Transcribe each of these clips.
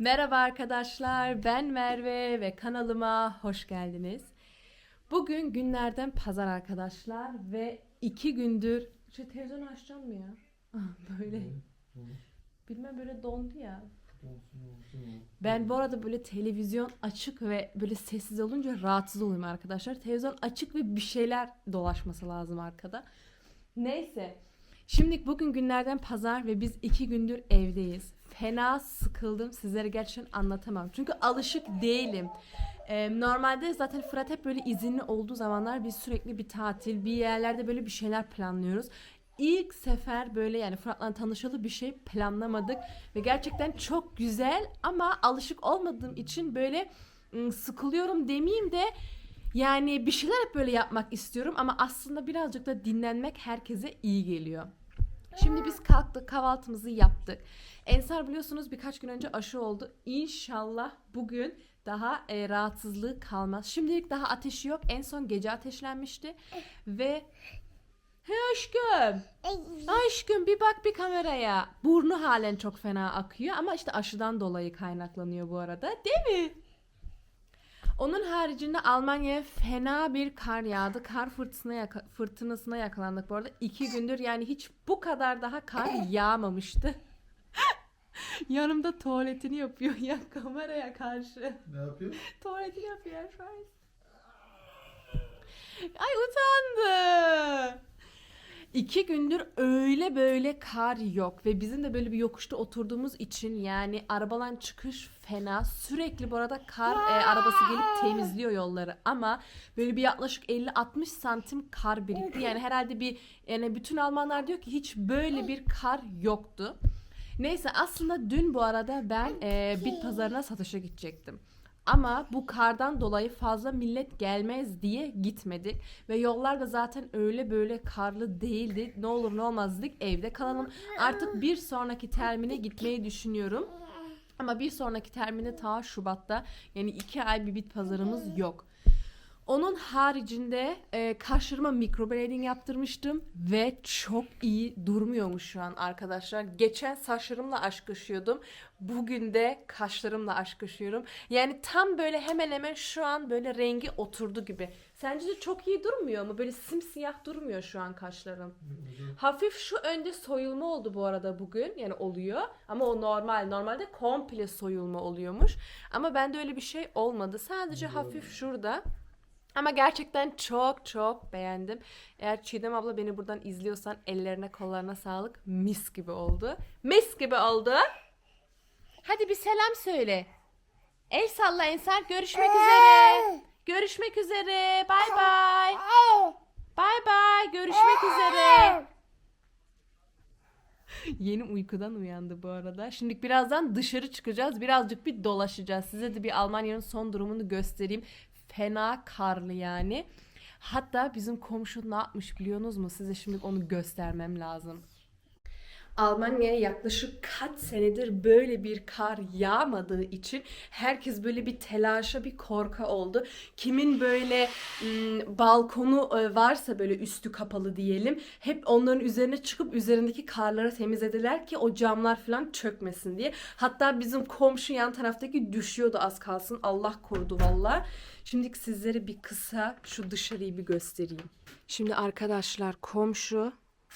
Merhaba arkadaşlar, ben Merve ve kanalıma hoş geldiniz. Bugün günlerden pazar arkadaşlar ve iki gündür... Şu televizyon açacağım mı ya? Ah, böyle. Bilmem böyle dondu ya. Ben bu arada böyle televizyon açık ve böyle sessiz olunca rahatsız oluyorum arkadaşlar. Televizyon açık ve bir şeyler dolaşması lazım arkada. Neyse. Şimdi bugün günlerden pazar ve biz iki gündür evdeyiz. Fena sıkıldım. Sizlere gerçekten anlatamam. Çünkü alışık değilim. Ee, normalde zaten Fırat hep böyle izinli olduğu zamanlar biz sürekli bir tatil, bir yerlerde böyle bir şeyler planlıyoruz. İlk sefer böyle yani Fırat'la tanışalı bir şey planlamadık ve gerçekten çok güzel ama alışık olmadığım için böyle ım, sıkılıyorum demeyeyim de yani bir şeyler hep böyle yapmak istiyorum ama aslında birazcık da dinlenmek herkese iyi geliyor. Şimdi biz kalktık kahvaltımızı yaptık. Ensar biliyorsunuz birkaç gün önce aşı oldu. İnşallah bugün daha e, rahatsızlığı kalmaz. Şimdilik daha ateşi yok. En son gece ateşlenmişti ve He aşkım. Aşkım bir bak bir kameraya. Burnu halen çok fena akıyor ama işte aşıdan dolayı kaynaklanıyor bu arada. Değil mi? Onun haricinde Almanya'ya fena bir kar yağdı. Kar fırtınasına, yaka- fırtınasına yakalandık bu arada. iki gündür yani hiç bu kadar daha kar yağmamıştı. Yanımda tuvaletini yapıyor ya kameraya karşı. Ne yapıyor? Tuvaletini yapıyor şu an. Ay utandı. İki gündür öyle böyle kar yok ve bizim de böyle bir yokuşta oturduğumuz için yani arabadan çıkış fena. Sürekli bu arada kar e, arabası gelip temizliyor yolları ama böyle bir yaklaşık 50-60 santim kar birikti. Yani herhalde bir yani bütün Almanlar diyor ki hiç böyle bir kar yoktu. Neyse aslında dün bu arada ben e, bit pazarına satışa gidecektim. Ama bu kardan dolayı fazla millet gelmez diye gitmedik. Ve yollar da zaten öyle böyle karlı değildi. Ne olur ne olmaz dedik evde kalalım. Artık bir sonraki termine gitmeyi düşünüyorum. Ama bir sonraki termine ta Şubat'ta yani iki ay bir bit pazarımız yok. Onun haricinde e, kaşlarıma microblading yaptırmıştım ve çok iyi durmuyormuş şu an arkadaşlar. Geçen saçlarımla aşk yaşıyordum. Bugün de kaşlarımla aşk yaşıyorum. Yani tam böyle hemen hemen şu an böyle rengi oturdu gibi. Sence de çok iyi durmuyor mu? Böyle simsiyah durmuyor şu an kaşlarım. Hafif şu önde soyulma oldu bu arada bugün. Yani oluyor. Ama o normal. Normalde komple soyulma oluyormuş. Ama bende öyle bir şey olmadı. Sadece hafif şurada. Ama gerçekten çok çok beğendim. Eğer Çiğdem abla beni buradan izliyorsan ellerine kollarına sağlık. Mis gibi oldu. Mis gibi oldu. Hadi bir selam söyle. El salla Ensar. Görüşmek üzere. Görüşmek üzere. Bay bay. Bay bay. Görüşmek üzere. Yeni uykudan uyandı bu arada. Şimdi birazdan dışarı çıkacağız. Birazcık bir dolaşacağız. Size de bir Almanya'nın son durumunu göstereyim. Fena karlı yani. Hatta bizim komşu ne yapmış biliyorsunuz mu? Size şimdi onu göstermem lazım. Almanya'ya yaklaşık kaç senedir böyle bir kar yağmadığı için herkes böyle bir telaşa, bir korka oldu. Kimin böyle ım, balkonu e, varsa böyle üstü kapalı diyelim, hep onların üzerine çıkıp üzerindeki karları temizlediler ki o camlar falan çökmesin diye. Hatta bizim komşu yan taraftaki düşüyordu az kalsın. Allah korudu valla. Şimdi sizlere bir kısa şu dışarıyı bir göstereyim. Şimdi arkadaşlar komşu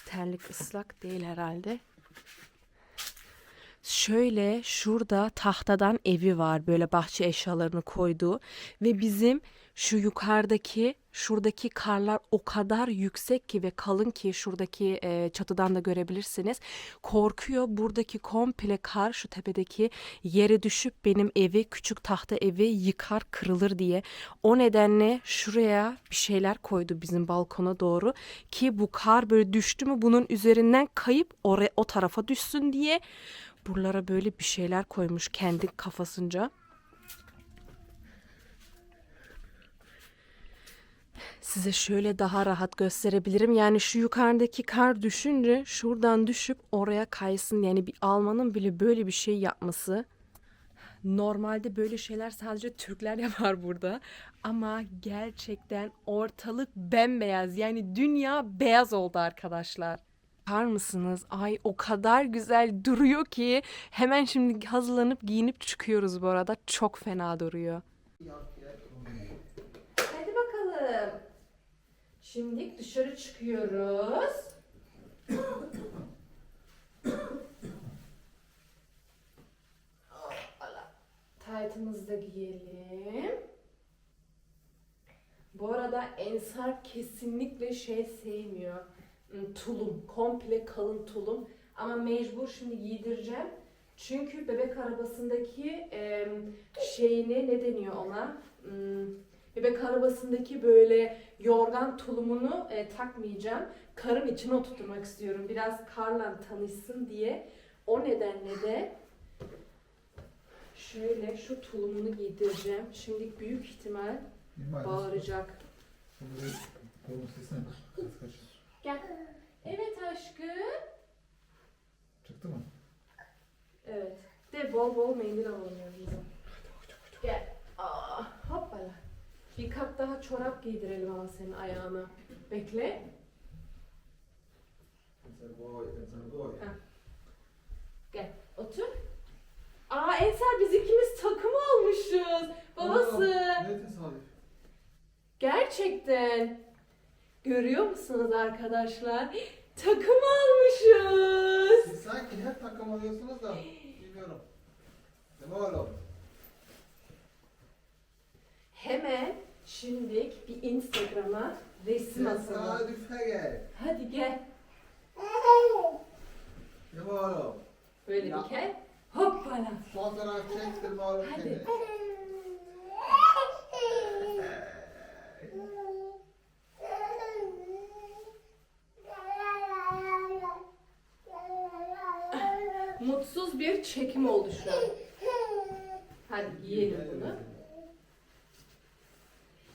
terlik ıslak değil herhalde. Şöyle şurada tahtadan evi var böyle bahçe eşyalarını koyduğu ve bizim şu yukarıdaki şuradaki karlar o kadar yüksek ki ve kalın ki şuradaki e, çatıdan da görebilirsiniz. Korkuyor buradaki komple kar şu tepedeki yere düşüp benim evi küçük tahta evi yıkar kırılır diye. O nedenle şuraya bir şeyler koydu bizim balkona doğru ki bu kar böyle düştü mü bunun üzerinden kayıp oraya o tarafa düşsün diye buralara böyle bir şeyler koymuş kendi kafasınca. Size şöyle daha rahat gösterebilirim. Yani şu yukarıdaki kar düşünce şuradan düşüp oraya kaysın. Yani bir Almanın bile böyle bir şey yapması. Normalde böyle şeyler sadece Türkler yapar burada. Ama gerçekten ortalık bembeyaz. Yani dünya beyaz oldu arkadaşlar. Bakar mısınız? Ay o kadar güzel duruyor ki hemen şimdi hazırlanıp giyinip çıkıyoruz bu arada. Çok fena duruyor. Hadi bakalım. Şimdi dışarı çıkıyoruz. Taytımızı da giyelim. Bu arada Ensar kesinlikle şey sevmiyor. Hmm, Tulum. Komple kalın tulum. Ama mecbur şimdi giydireceğim. Çünkü bebek arabasındaki em, şeyini ne deniyor ona? Hmm, bebek arabasındaki böyle yorgan tulumunu e, takmayacağım. Karın içine oturtmak istiyorum. Biraz karla tanışsın diye. O nedenle de şöyle şu tulumunu giydireceğim. Şimdi büyük ihtimal bağıracak. Gel. Evet aşkım. Çıktı mı? Evet. De bol bol mendil alalım yanımıza. Gel. Aa, hoppala. Bir kat daha çorap giydirelim ama senin ayağına. Bekle. Boy. Gel. Otur. Aa Ensar biz ikimiz takım olmuşuz. Babası. Ne tesadüf. Gerçekten. Görüyor musunuz arkadaşlar? Takım olmuşuz. Siz sanki hep takım alıyorsunuz da bilmiyorum. Mi oğlum? Hemen şimdilik bir Instagram'a resim atalım. Tesadüfe gel. Hadi gel. Değil mi oğlum? Böyle Ya. bir gel. Hoppala. Fotoğraf çektirme oğlum Hadi. seni. Mutsuz bir çekim oldu şu an. Hadi giyelim bunu.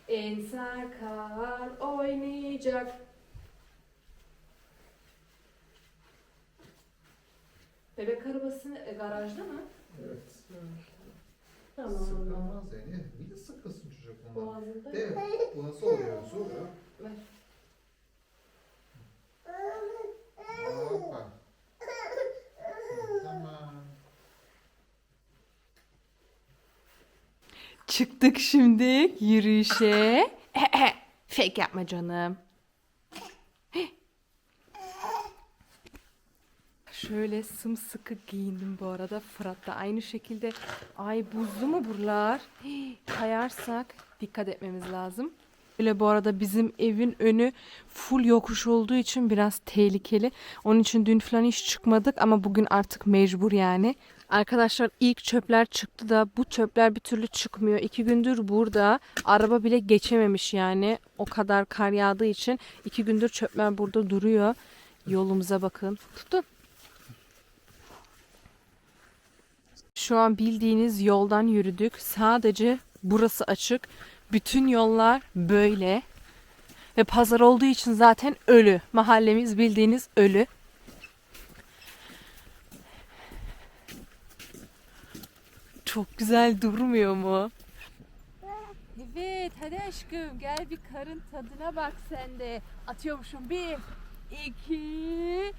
Ensar kar oynayacak. Bebek arabası e, garajda mı? Evet. Tamam. Sıkılmaz yani. Bir de sıkılsın çocuk bundan. Boğazında. Değil mi? Bu nasıl oluyor? Nasıl oluyor? Ver. Hoppa. Tamam. Çıktık şimdi yürüyüşe. Fake yapma canım. Şöyle sımsıkı giyindim bu arada. Fırat da aynı şekilde. Ay buzlu mu buralar? Kayarsak dikkat etmemiz lazım. Böyle bu arada bizim evin önü full yokuş olduğu için biraz tehlikeli. Onun için dün falan hiç çıkmadık ama bugün artık mecbur yani. Arkadaşlar ilk çöpler çıktı da bu çöpler bir türlü çıkmıyor. İki gündür burada. Araba bile geçememiş yani. O kadar kar yağdığı için iki gündür çöpler burada duruyor. Yolumuza bakın. Tutun. Şu an bildiğiniz yoldan yürüdük. Sadece burası açık. Bütün yollar böyle. Ve pazar olduğu için zaten ölü. Mahallemiz bildiğiniz ölü. Çok güzel durmuyor mu? Evet hadi aşkım gel bir karın tadına bak sen de. Atıyormuşum bir, iki,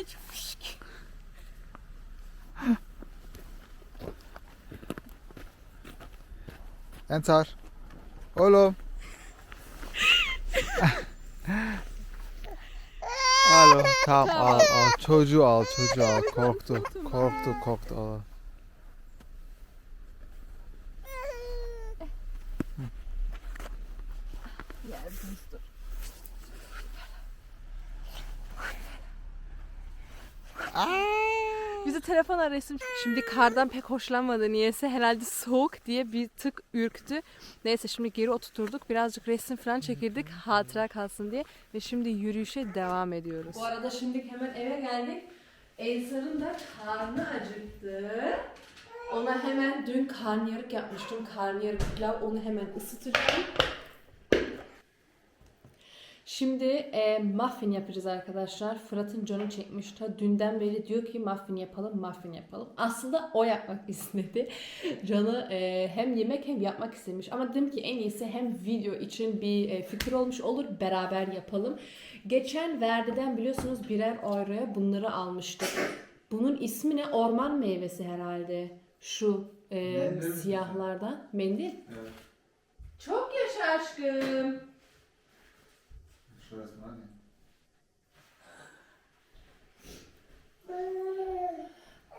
üç. Fışk. Ensar. Oğlum. Alo. Tamam al al. Çocuğu al çocuğu al. Korktu. Korktu korktu al. Bizi telefona resim Şimdi kardan pek hoşlanmadı niyeyse. Herhalde soğuk diye bir tık ürktü. Neyse şimdi geri oturturduk. Birazcık resim falan çekirdik. Hatıra kalsın diye. Ve şimdi yürüyüşe devam ediyoruz. Bu arada şimdi hemen eve geldik. Ensar'ın da karnı acıktı. Ona hemen dün karnıyarık yapmıştım. Karnıyarık pilav. Onu hemen ısıtacağım. Şimdi e, muffin yapacağız arkadaşlar. Fırat'ın canı çekmiş. Ta dünden beri diyor ki muffin yapalım, muffin yapalım. Aslında o yapmak istedi. Canı e, hem yemek hem yapmak istemiş. Ama dedim ki en iyisi hem video için bir e, fikir olmuş olur. Beraber yapalım. Geçen Verdi'den biliyorsunuz birer euroya bunları almıştık. Bunun ismi ne? Orman meyvesi herhalde. Şu e, Mendil siyahlardan. Mendil. Evet. Çok yaşa aşkım. Şurası var ya.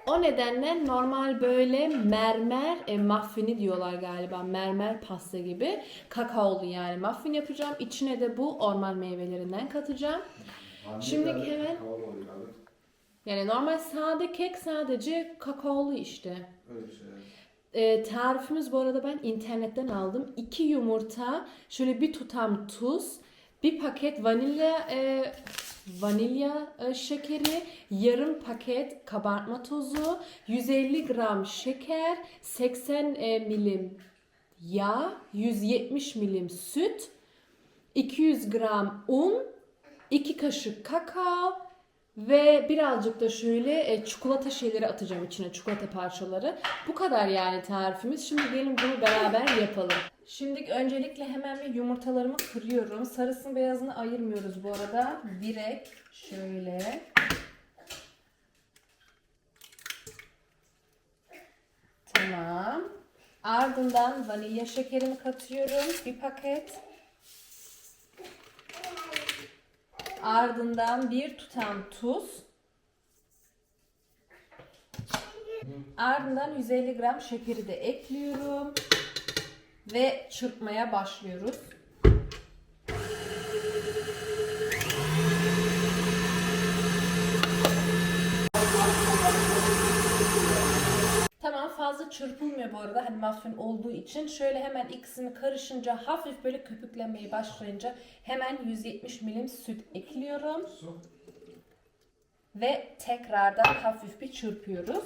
O nedenle normal böyle mermer e, muffini diyorlar galiba. Mermer pasta gibi. Kakaolu yani muffin yapacağım. İçine de bu orman meyvelerinden katacağım. Şimdi hemen- kakaolu oluyor abi. Yani normal sade kek sadece kakaolu işte. Öyle bir şey. evet. E, tarifimiz bu arada ben internetten aldım. 2 yumurta, şöyle bir tutam tuz, bir paket vanilya e, vanilya e, şekeri, yarım paket kabartma tozu, 150 gram şeker, 80 e, milim yağ, 170 milim süt, 200 gram un, 2 kaşık kakao ve birazcık da şöyle e, çikolata şeyleri atacağım içine, çikolata parçaları. Bu kadar yani tarifimiz. Şimdi gelin bunu beraber yapalım. Şimdi öncelikle hemen bir yumurtalarımı kırıyorum. Sarısını beyazını ayırmıyoruz bu arada. Direkt şöyle. Tamam. Ardından vanilya şekerimi katıyorum. Bir paket. Ardından bir tutam tuz. Ardından 150 gram şekeri de ekliyorum. Ve çırpmaya başlıyoruz. Tamam fazla çırpılmıyor bu arada hani muffin olduğu için. Şöyle hemen ikisini karışınca hafif böyle köpüklenmeye başlayınca hemen 170 milim süt ekliyorum. Ve tekrardan hafif bir çırpıyoruz.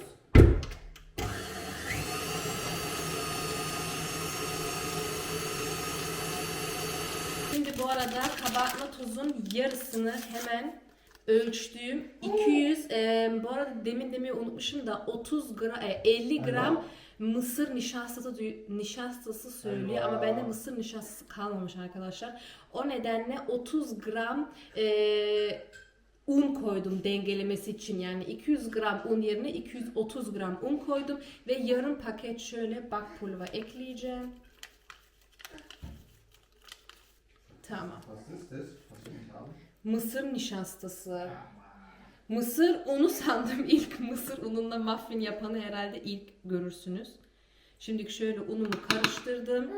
Şimdi bu arada kabartma tuzun yarısını hemen ölçtüğüm 200 e, bu arada demin demeyi unutmuşum da 30 gram 50 gram mısır nişastası nişastası söylüyor ama bende mısır nişastası kalmamış arkadaşlar. O nedenle 30 gram e, un koydum dengelemesi için. Yani 200 gram un yerine 230 gram un koydum ve yarım paket şöyle bak pulva ekleyeceğim. Tamam. Mısır nişastası. Mısır unu sandım ilk mısır ununla muffin yapanı herhalde ilk görürsünüz. Şimdi şöyle unumu karıştırdım.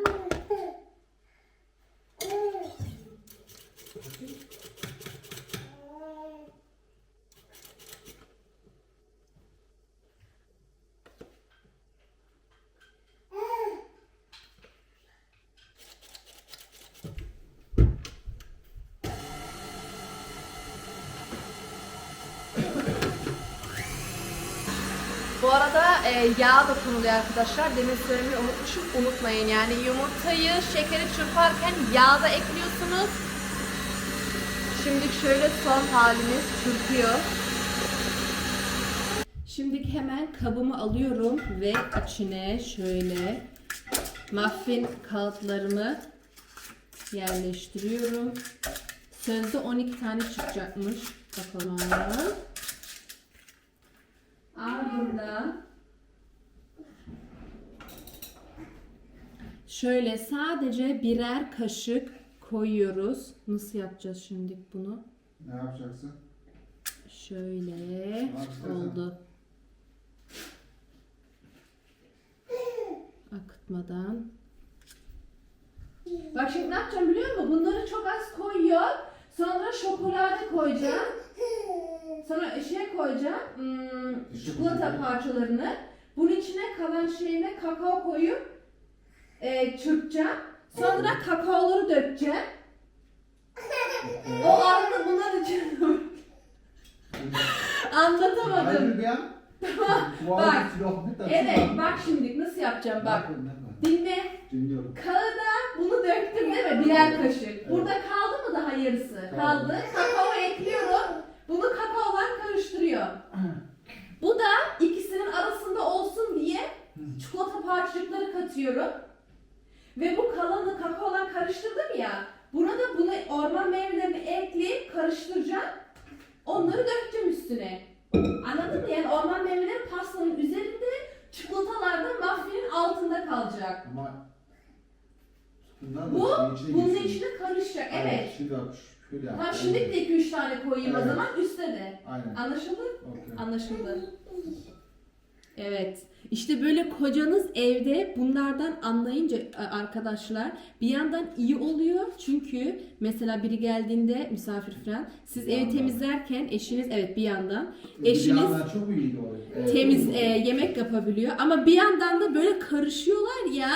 Bu arada e, yağ da konuluyor arkadaşlar. Demin söylemeyi unutmuşum. Unutmayın yani yumurtayı şekeri çırparken yağ da ekliyorsunuz. Şimdi şöyle son halimiz çırpıyor. Şimdi hemen kabımı alıyorum ve içine şöyle muffin kağıtlarımı yerleştiriyorum. Sözde 12 tane çıkacakmış. Bakalım. Ardından şöyle sadece birer kaşık koyuyoruz. Nasıl yapacağız şimdi bunu? Ne yapacaksın? Şöyle oldu. Akıtmadan. Bak şimdi ne yapacağım biliyor musun? Bunları çok az koyuyor. Sonra şokolade koyacağım. Sonra şey koyacağım. Hmm, çikolata parçalarını. Bunun içine kalan şeyine kakao koyup e, çırpacağım. Sonra kakaoları dökeceğim. O arada bunlar içine Anlatamadım. Halbe Bären? Bak. Evet bak şimdi nasıl yapacağım bak. Dinle. Dinliyorum. Kağıda bunu döktüm değil mi? Birer kaşık. Burada kaldı mı daha yarısı? Kaldı. Kakao ekliyorum. Bunu kakaolar karıştırıyor. Bu da ikisinin arasında olsun diye çikolata parçacıkları katıyorum. Ve bu kalanı kakaolar karıştırdım ya. Buna da bunu orman meyvelerini ekleyip karıştıracağım. Onları döktüm üstüne. Anladın mı? Yani orman meyveleri pastanın üzerinde, çikolatalar da muffinin altında kalacak. Ama Bu bunun içine karışacak. Evet. Şimdi bak şöyle yap. Şimdi de 2-3 tane koyayım o Evet. zaman üstte de. Aynen. Anlaşıldı? Okey. Anlaşıldı. Evet. İşte böyle kocanız evde bunlardan anlayınca e, arkadaşlar bir yandan iyi oluyor. Çünkü mesela biri geldiğinde misafir falan siz Bir evi yandan. temizlerken eşiniz evet bir yandan Bir eşiniz yandan çok iyiydi o. Evet. temiz e, yemek yapabiliyor ama bir yandan da böyle karışıyorlar ya.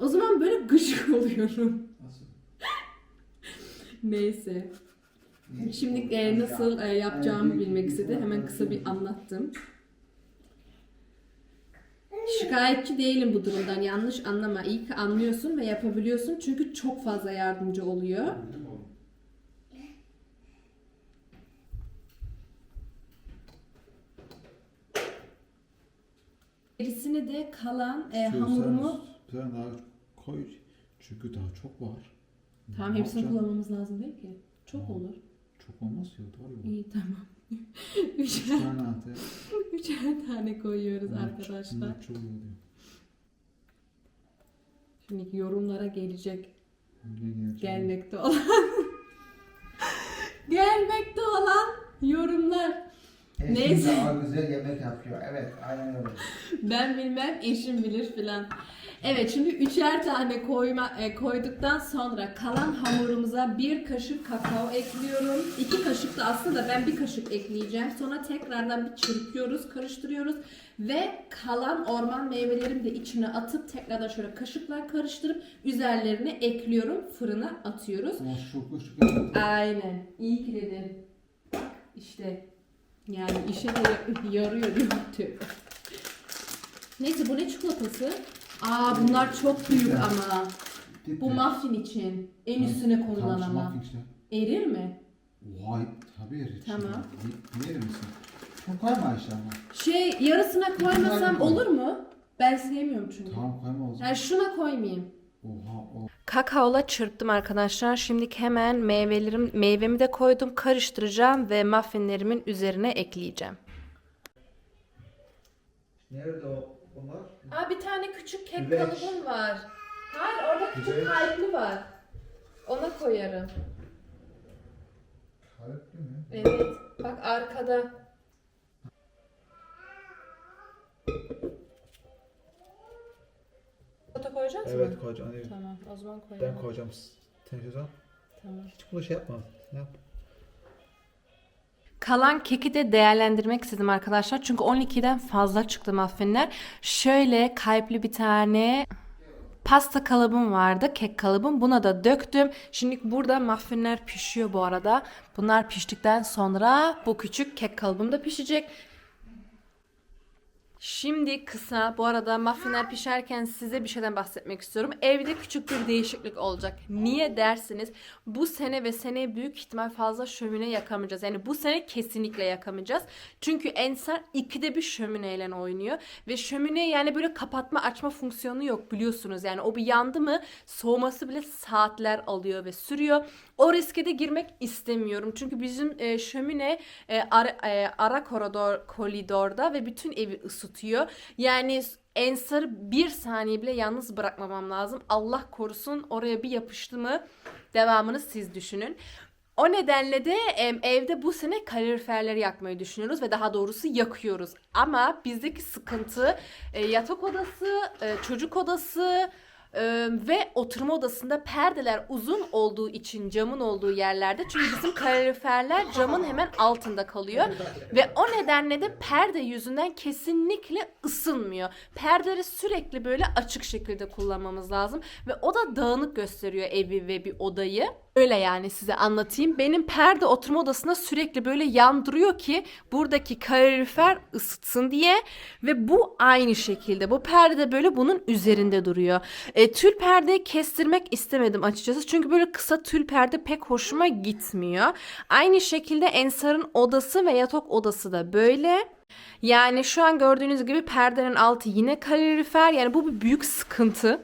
O zaman böyle gıcık oluyorum. Neyse. Şimdi e, nasıl e, yapacağımı bilmek istedi. Hemen kısa bir anlattım. Şikayetçi değilim bu durumdan. Yanlış anlama. İyi ki anlıyorsun ve yapabiliyorsun. Çünkü çok fazla yardımcı oluyor. Gerisini de kalan e, hamurumu... Bir tane daha koy. Çünkü daha çok var. Tamam Ne hepsini yapacaksın? kullanmamız lazım değil ki. Çok olur. Çok olmaz ya. Ya. İyi tamam. Üç Üçer, tane at. ya. üçer tane koyuyoruz Bunlar arkadaşlar. Bunlar çok oluyor. Şimdi yorumlara gelecek gelecek? gelmekte olan gelmekte olan yorumlar. Eşim Neyse. daha güzel yemek yapıyor. Evet, aynen öyle. Ben bilmem eşim bilir filan. Evet şimdi üçer tane koyma, e, koyduktan sonra kalan hamurumuza bir kaşık kakao ekliyorum. İki kaşık da aslında ben bir kaşık ekleyeceğim. Sonra tekrardan bir çırpıyoruz, karıştırıyoruz. Ve kalan orman meyvelerimi de içine atıp tekrardan şöyle kaşıklar karıştırıp üzerlerine ekliyorum. Fırına atıyoruz. Aynen. İyi ki dedin. İşte yani işe de ya- yarıyor diyor. Neyse bu ne çikolatası? Aa bunlar çok büyük ama. Bu muffin için. En üstüne konulan Tamam, ama. muffin işte. Erir mi? Vay tabii erir. Tamam. Ne yer misin? Çok koyma işte ama. Şey yarısına koymasam koy. olur mu? Ben sevmiyorum çünkü. Tamam koyma o zaman. Yani şuna koymayayım. Oha o. Kakaola çırptım arkadaşlar. Şimdi hemen meyvelerim, meyvemi de koydum, karıştıracağım ve muffinlerimin üzerine ekleyeceğim. Nerede o bunlar? Aa bir tane küçük kek Güveç. kalıbım var. Hayır orada küçük Güveç. kalpli var. Ona koyarım. Harikli mi? Evet. Bak arkada. Çikolata koyacağız mı? Evet koyacağım. Evet. Tamam o zaman koyalım. Ben koyacağım. Tencereden. Tamam. Hiç bunu şey yapma. Ne yap? Kalan keki de değerlendirmek istedim arkadaşlar. Çünkü 12'den fazla çıktı muffinler. Şöyle kalpli bir tane pasta kalıbım vardı. Kek kalıbım. Buna da döktüm. Şimdi burada muffinler pişiyor bu arada. Bunlar piştikten sonra bu küçük kek kalıbım da pişecek. Şimdi kısa bu arada muffinler pişerken size bir şeyden bahsetmek istiyorum. Evde küçük bir değişiklik olacak. Niye dersiniz? Bu sene ve seneye büyük ihtimal fazla şömine yakamayacağız. Yani bu sene kesinlikle yakamayacağız. Çünkü Ensar ikide bir şömineyle oynuyor. Ve şömine yani böyle kapatma açma fonksiyonu yok biliyorsunuz. Yani o bir yandı mı soğuması bile saatler alıyor ve sürüyor. O riske de girmek istemiyorum. Çünkü bizim e, şömine e, ara, e, ara koridor, koridorda ve bütün evi ısıtıyor. Yani Ensar'ı bir saniye bile yalnız bırakmamam lazım. Allah korusun oraya bir yapıştı mı devamını siz düşünün. O nedenle de evde bu sene kaloriferleri yakmayı düşünüyoruz ve daha doğrusu yakıyoruz. Ama bizdeki sıkıntı e, yatak odası, e, çocuk odası e, ve oturma odasında perdeler uzun olduğu için camın olduğu yerlerde. Çünkü bizim kaloriferler camın hemen altında kalıyor. Ve o nedenle de perde yüzünden kesinlikle ısınmıyor. Perdeleri sürekli böyle açık şekilde kullanmamız lazım. Ve o da dağınık gösteriyor evi ve bir odayı. Öyle yani size anlatayım. Benim perde oturma odasında sürekli böyle yandırıyor ki buradaki kalorifer ısıtsın diye. Ve bu aynı şekilde. Bu perde böyle bunun üzerinde duruyor. E, tül perdeyi kestirmek istemedim açıkçası. Çünkü böyle kısa tül perde pek hoşuma gitmiyor. Aynı şekilde Ensar'ın odası ve yatak odası da böyle. Yani şu an gördüğünüz gibi perdenin altı yine kalorifer. Yani bu bir büyük sıkıntı.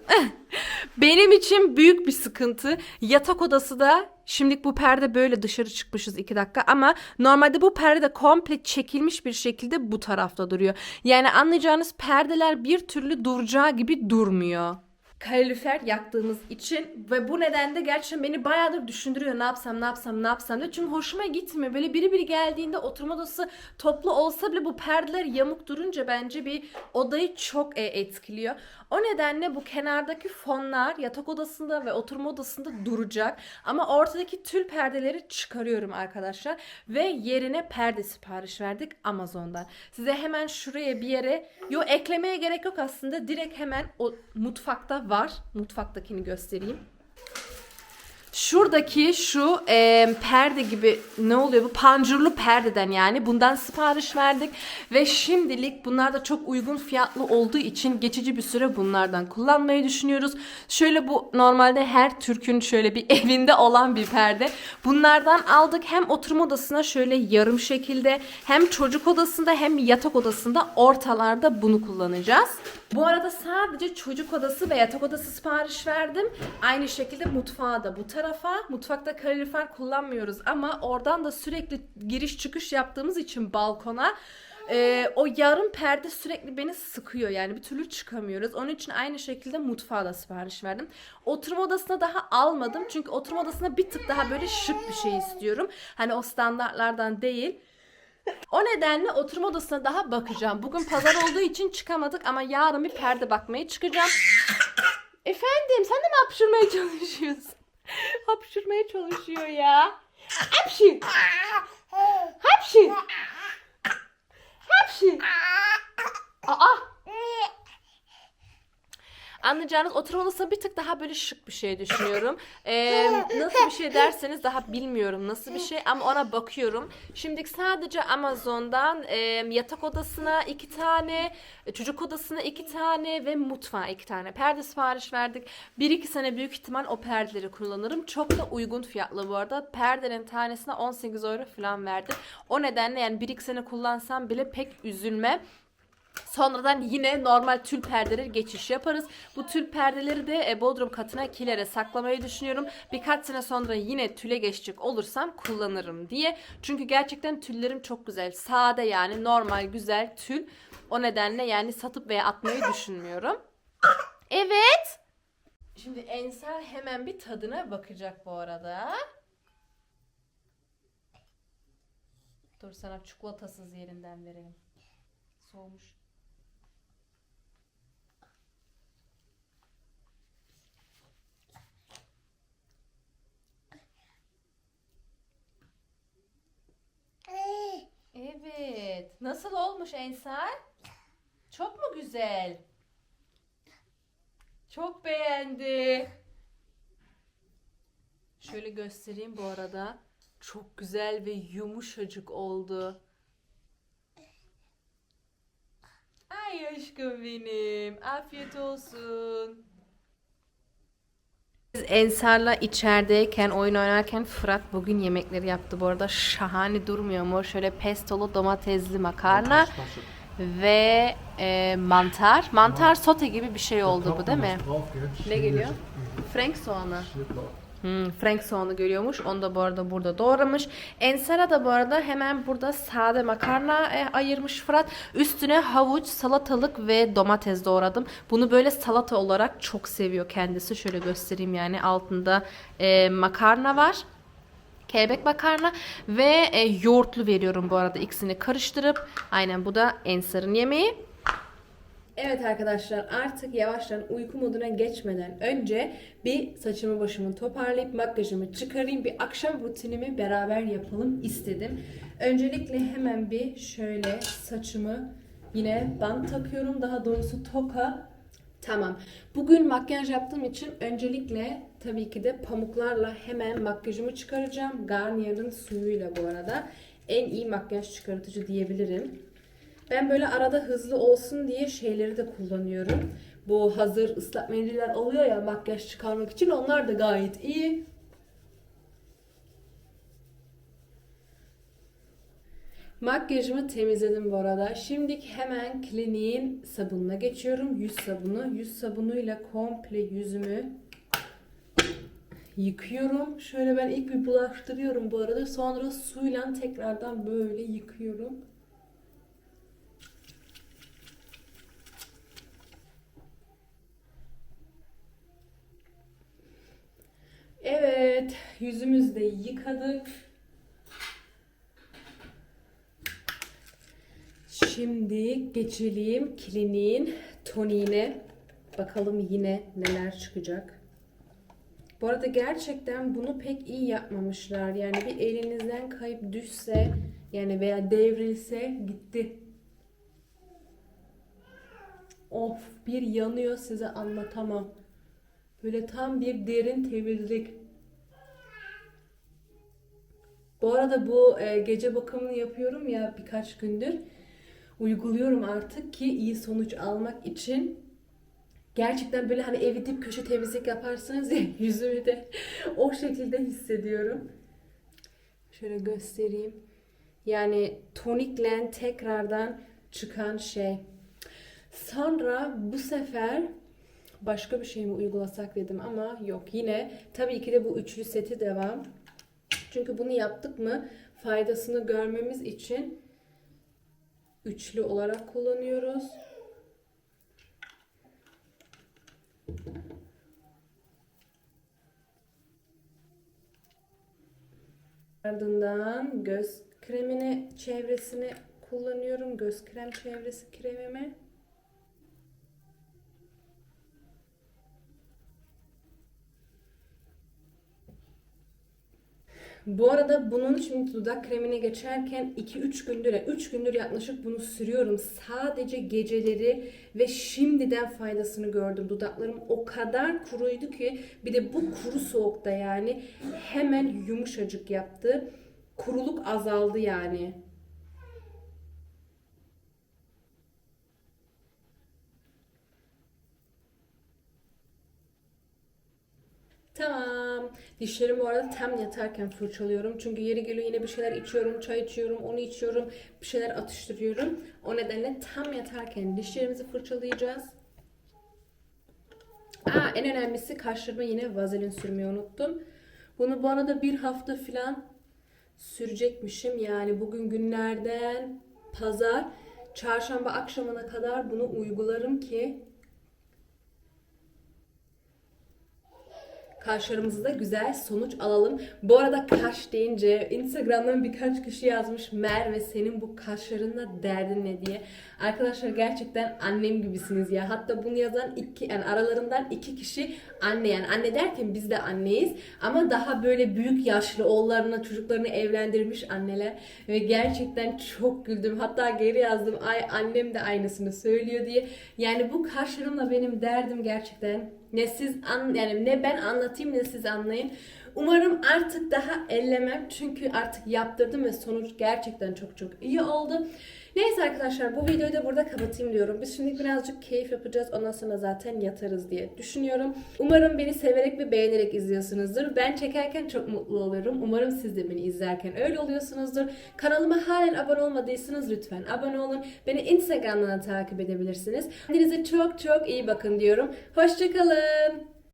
Benim için büyük bir sıkıntı. Yatak odası da şimdilik bu perde böyle dışarı çıkmışız 2 dakika ama normalde bu perde de komple çekilmiş bir şekilde bu tarafta duruyor. Yani anlayacağınız perdeler bir türlü duracağı gibi durmuyor kalorifer yaktığımız için ve bu nedenle gerçekten beni bayağıdır düşündürüyor ne yapsam ne yapsam ne yapsam diye. Çünkü hoşuma gitmiyor. Böyle biri biri geldiğinde oturma odası toplu olsa bile bu perdeler yamuk durunca bence bir odayı çok e, etkiliyor. O nedenle bu kenardaki fonlar yatak odasında ve oturma odasında duracak. Ama ortadaki tül perdeleri çıkarıyorum arkadaşlar. Ve yerine perde sipariş verdik Amazon'dan. Size hemen şuraya bir yere yo eklemeye gerek yok aslında. Direkt hemen o mutfakta var. Mutfaktakini göstereyim. Şuradaki şu e, perde gibi ne oluyor bu pancurlu perdeden yani bundan sipariş verdik ve şimdilik bunlar da çok uygun fiyatlı olduğu için geçici bir süre bunlardan kullanmayı düşünüyoruz. Şöyle bu normalde her Türk'ün şöyle bir evinde olan bir perde. Bunlardan aldık hem oturma odasına şöyle yarım şekilde hem çocuk odasında hem yatak odasında ortalarda bunu kullanacağız. Bu arada sadece çocuk odası ve yatak odası sipariş verdim. Aynı şekilde mutfağa da bu tarafa. Mutfakta kalorifer kullanmıyoruz ama oradan da sürekli giriş çıkış yaptığımız için balkona e, o yarım perde sürekli beni sıkıyor yani bir türlü çıkamıyoruz. Onun için aynı şekilde mutfağa da sipariş verdim. Oturma odasına daha almadım çünkü oturma odasına bir tık daha böyle şık bir şey istiyorum. Hani o standartlardan değil. O nedenle oturma odasına daha bakacağım. Bugün pazar olduğu için çıkamadık ama yarın bir perde bakmaya çıkacağım. Efendim sen de mi hapşırmaya çalışıyorsun? hapşırmaya çalışıyor ya. Hapşır. Hapşır. Hapşır. Aa. Anlayacağınız oturma odasına bir tık daha böyle şık bir şey düşünüyorum. Ee, nasıl bir şey derseniz daha bilmiyorum nasıl bir şey ama ona bakıyorum. Şimdilik sadece Amazon'dan e, yatak odasına iki tane, çocuk odasına iki tane ve mutfağa iki tane perde sipariş verdik. Bir iki sene büyük ihtimal o perdeleri kullanırım. Çok da uygun fiyatlı bu arada. Perdenin tanesine 18 euro falan verdim. O nedenle yani bir iki sene kullansam bile pek üzülmem. Sonradan yine normal tül perdeleri geçiş yaparız. Bu tül perdeleri de e, bodrum katına kilere saklamayı düşünüyorum. Birkaç sene sonra yine tüle geçecek olursam kullanırım diye. Çünkü gerçekten tüllerim çok güzel. Sade yani normal güzel tül. O nedenle yani satıp veya atmayı düşünmüyorum. Evet. Şimdi Ensar hemen bir tadına bakacak bu arada. Dur sana çikolatasız yerinden vereyim. Soğumuş. Evet. Nasıl olmuş Ensar? Çok mu güzel? Çok beğendi. Şöyle göstereyim bu arada. Çok güzel ve yumuşacık oldu. Ay aşkım benim. Afiyet olsun. Ensar'la içerideyken, oyun oynarken Fırat bugün yemekleri yaptı. Bu arada şahane durmuyor mu? Şöyle pestolu domatesli makarna ve e, mantar. Mantar sote gibi bir şey oldu bu değil mi? Ne geliyor? Frank soğanı. Hmm, Frank soğanı görüyormuş. Onu da bu arada burada doğramış. Ensara da bu arada hemen burada sade makarna e, ayırmış Fırat. Üstüne havuç, salatalık ve domates doğradım. Bunu böyle salata olarak çok seviyor kendisi. Şöyle göstereyim yani altında e, makarna var. Kelebek makarna ve e, yoğurtlu veriyorum bu arada ikisini karıştırıp. Aynen bu da Ensar'ın yemeği. Evet arkadaşlar artık yavaştan uyku moduna geçmeden önce bir saçımı başımı toparlayıp makyajımı çıkarayım. Bir akşam rutinimi beraber yapalım istedim. Öncelikle hemen bir şöyle saçımı yine bant takıyorum. Daha doğrusu toka. Tamam. Bugün makyaj yaptığım için öncelikle tabii ki de pamuklarla hemen makyajımı çıkaracağım. Garnier'ın suyuyla bu arada. En iyi makyaj çıkartıcı diyebilirim. Ben böyle arada hızlı olsun diye şeyleri de kullanıyorum. Bu hazır ıslak mendiller oluyor ya makyaj çıkarmak için onlar da gayet iyi. Makyajımı temizledim bu arada. Şimdi hemen kliniğin sabununa geçiyorum. Yüz sabunu. Yüz sabunuyla komple yüzümü yıkıyorum. Şöyle ben ilk bir bulaştırıyorum bu arada. Sonra suyla tekrardan böyle yıkıyorum. Evet, yüzümüzü de yıkadık. Şimdi geçelim kliniğin toniğine. Bakalım yine neler çıkacak. Bu arada gerçekten bunu pek iyi yapmamışlar. Yani bir elinizden kayıp düşse yani veya devrilse gitti. Of bir yanıyor size anlatamam. Böyle tam bir derin temizlik. Bu arada bu e, gece bakımını yapıyorum ya birkaç gündür. Uyguluyorum artık ki iyi sonuç almak için. Gerçekten böyle hani evi dip köşe temizlik yaparsınız ya yüzümü de o şekilde hissediyorum. Şöyle göstereyim. Yani tonikle tekrardan çıkan şey. Sonra bu sefer başka bir şey mi uygulasak dedim ama yok yine tabii ki de bu üçlü seti devam. Çünkü bunu yaptık mı faydasını görmemiz için üçlü olarak kullanıyoruz. Ardından göz kremini çevresini kullanıyorum. Göz krem çevresi kremimi. Bu arada bunun şimdi dudak kremine geçerken 2-3 gündür, 3 gündür yaklaşık bunu sürüyorum. Sadece geceleri ve şimdiden faydasını gördüm. Dudaklarım o kadar kuruydu ki bir de bu kuru soğukta yani hemen yumuşacık yaptı. Kuruluk azaldı yani. Tamam. Dişlerimi bu arada tam yatarken fırçalıyorum. Çünkü yeri geliyor yine bir şeyler içiyorum, çay içiyorum, onu içiyorum, bir şeyler atıştırıyorum. O nedenle tam yatarken dişlerimizi fırçalayacağız. Aa, en önemlisi kaşlarıma yine vazelin sürmeyi unuttum. Bunu bu arada bir hafta falan sürecekmişim. Yani bugün günlerden pazar, çarşamba akşamına kadar bunu uygularım ki kaşlarımızda güzel sonuç alalım. Bu arada kaş deyince Instagram'dan birkaç kişi yazmış Merve senin bu kaşlarınla derdin ne diye. Arkadaşlar gerçekten annem gibisiniz ya. Hatta bunu yazan iki yani aralarından iki kişi anne yani anne derken biz de anneyiz ama daha böyle büyük yaşlı oğullarına çocuklarını evlendirmiş anneler ve gerçekten çok güldüm. Hatta geri yazdım ay annem de aynısını söylüyor diye. Yani bu kaşlarımla benim derdim gerçekten ne siz an yani ne ben anlatayım ne siz anlayın. Umarım artık daha ellemem çünkü artık yaptırdım ve sonuç gerçekten çok çok iyi oldu. Neyse arkadaşlar bu videoyu da burada kapatayım diyorum. Biz şimdi birazcık keyif yapacağız. Ondan sonra zaten yatarız diye düşünüyorum. Umarım beni severek ve beğenerek izliyorsunuzdur. Ben çekerken çok mutlu oluyorum. Umarım siz de beni izlerken öyle oluyorsunuzdur. Kanalıma halen abone olmadıysanız lütfen abone olun. Beni Instagram'dan da takip edebilirsiniz. Kendinize çok çok iyi bakın diyorum. Hoşçakalın.